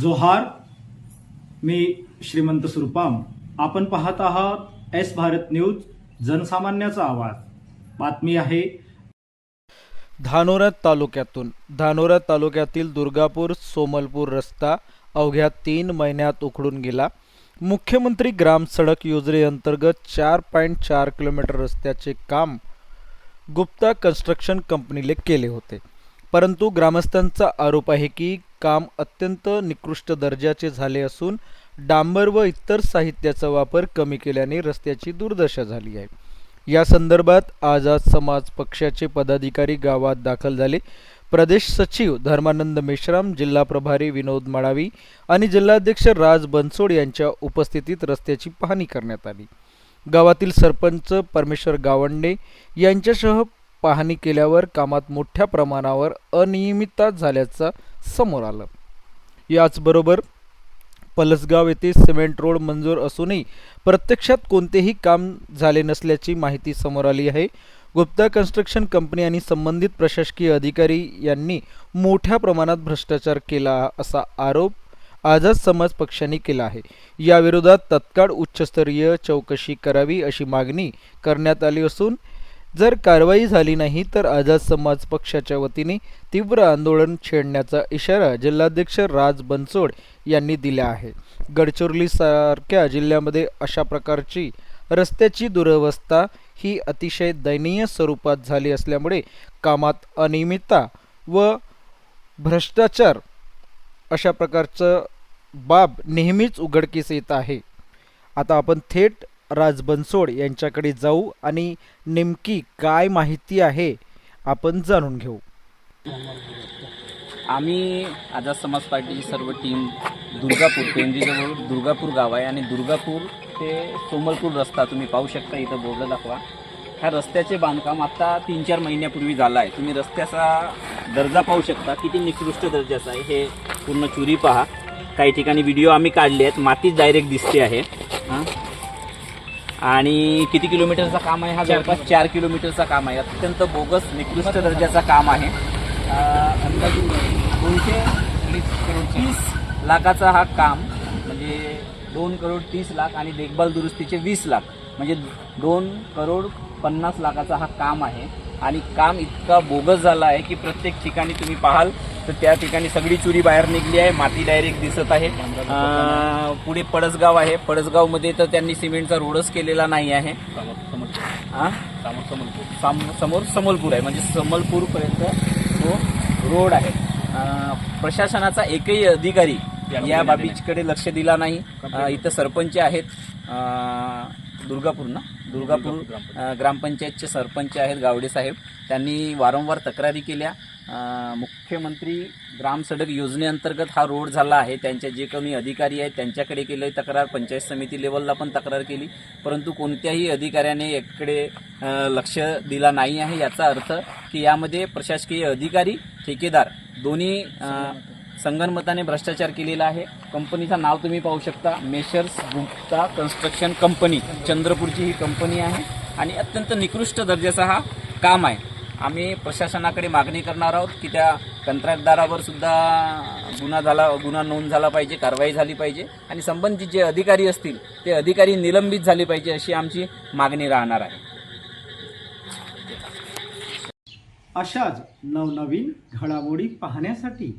जोहार मी श्रीमंत सुरपाम. आपण पाहत आहात एस भारत न्यूज जनसामान्याचा आवाज. बातमी आहे. धानोरा तालुक्यातून. धानोरा तालुक्यातील दुर्गापूर सोमलपूर रस्ता अवघ्या तीन महिन्यात उखडून गेला. मुख्यमंत्री ग्राम सडक योजनेअंतर्गत चार पॉईंट चार किलोमीटर रस्त्याचे काम गुप्ता कन्स्ट्रक्शन कंपनीने केले होते. परंतु ग्रामस्थांचा आरोप आहे की काम अत्यंत निकृष्ट दर्जाचे झाले असून डांबर व इतर साहित्याचा वापर कमी केल्याने रस्त्याची दुर्दशा झाली आहे. या संदर्भात आझाद समाज पक्षाचे पदाधिकारी गावात दाखल झाले. प्रदेश सचिव धर्मानंद मेश्राम जिल्हा प्रभारी विनोद मळावी आणि जिल्हाध्यक्ष राज बनसोड यांच्या उपस्थितीत रस्त्याची पाहणी करण्यात आली. गावातील सरपंच परमेश्वर गावंडे यांच्यासह पाहणी केल्यावर कामात मोठ्या प्रमाणावर अनियमितता झाल्याचा समोर आलं. याचबरोबर पलसगाव येथे सिमेंट रोड मंजूर असूनही प्रत्यक्षात कोणतेही काम झाले नसल्याची माहिती समोर आली आहे. गुप्ता कन्स्ट्रक्शन कंपनी आणि संबंधित प्रशासकीय अधिकारी यांनी मोठ्या प्रमाणात भ्रष्टाचार केला असा आरोप आझाद समाज पक्षाने केला आहे. याविरोधात तत्काळ उच्चस्तरीय चौकशी करावी अशी मागणी करण्यात आली असून जर कारवाई झाली नाही तर आझाद समाज पक्षाच्या वतीने तीव्र आंदोलन छेडण्याचा इशारा जिल्हाध्यक्ष राज बनसोड यांनी दिला आहे. गडचिरोलीसारख्या जिल्ह्यामध्ये अशा प्रकारची रस्त्याची दुरवस्था ही अतिशय दयनीय स्वरूपात झाली असल्यामुळे कामात अनियमितता व भ्रष्टाचार अशा प्रकारचं बाब नेहमीच उघडकीस येत आहे. आता आपण थेट राज बनसोड यांच्याकडे जाऊ आणि नेमकी काय माहिती आहे आपण जाणून घेऊ. आम्ही आझाद समाज पार्टीची सर्व टीम दुर्गापूर पेंडीजवळ दुर्गापूर गाव आहे आणि दुर्गापूर ते सोमलपूर रस्ता तुम्ही पाहू शकता इथं बोर्ड दाखवा. ह्या रस्त्याचे बांधकाम आता तीन चार महिन्यापूर्वी झालं आहे. तुम्ही रस्त्याचा दर्जा पाहू शकता. किती निकृष्ट दर्जाचा आहे हे पूर्ण चुरी पहा. काही ठिकाणी व्हिडिओ आम्ही काढले आहेत. मातीच डायरेक्ट दिसते आहे. हां? आणि किती किलोमीटरचा काम आहे? हा जवळपास चार किलोमीटरचा काम आहे. अत्यंत बोगस निकृष्ट दर्जाचा काम आहे. अंदाजे दोनशे तीस लाखाचा हा काम म्हणजे दोन करोड तीस लाख आणि देखभाल दुरुस्तीचे वीस लाख म्हणजे दोन करोड पन्नास लाखाचा हा काम आहे. आणि काम इतका बोगस झाला आहे की प्रत्येक ठिकाणी तुम्ही पाहाल तर त्या ठिकाणी सगळी चुरी बाहेर निघली आहे. माती डायरेक्ट दिसत आहे. पुढे पडसगाव आहे. पडसगावमध्ये तर त्यांनी सिमेंटचा रोडच केलेला नाही आहे? साम- समोर समलपूर आहे. म्हणजे समलपूरपर्यंत तो रोड आहे. प्रशासनाचा एकही अधिकारी या बाबीकडे लक्ष दिला नाही. इथं सरपंच आहेत. दुर्गापूर ना दुर्गापूर ग्रामपंचायतचे सरपंच आहेत गावडे साहेब त्यांनी वारंवार तक्रारी केल्या. मुख्यमंत्री ग्राम सडक योजनेअंतर्गत हा रोड झाला आहे. त्यांच्या जे कोणी अधिकारी आहेत त्यांच्याकडे केलं तक्रार. पंचायत समिती लेवलला पण तक्रार केली. परंतु कोणत्याही अधिकाऱ्याने याकडे लक्ष दिला नाही आहे. याचा अर्थ की यामध्ये प्रशासकीय अधिकारी ठेकेदार दोन्ही संगनमताने भ्रष्टाचार केलेला आहे. कंपनीचं नाव तुम्ही पाहू शकता. मेशर्स गुप्ता कन्स्ट्रक्शन कंपनी चंद्रपूरची ही कंपनी आहे. आणि अत्यंत निकृष्ट दर्जाचा हा काम आहे. आम्ही प्रशासनाकडे मागणी करणार आहोत की त्या कंत्राटदारावर सुद्धा गुन्हा झाला गुन्हा नोंद झाला पाहिजे कारवाई झाली पाहिजे. आणि संबंधित जे अधिकारी असतील ते अधिकारी निलंबित झाले पाहिजे अशी आमची मागणी राहणार आहे. अशाच नवनवीन घडामोडी पाहण्यासाठी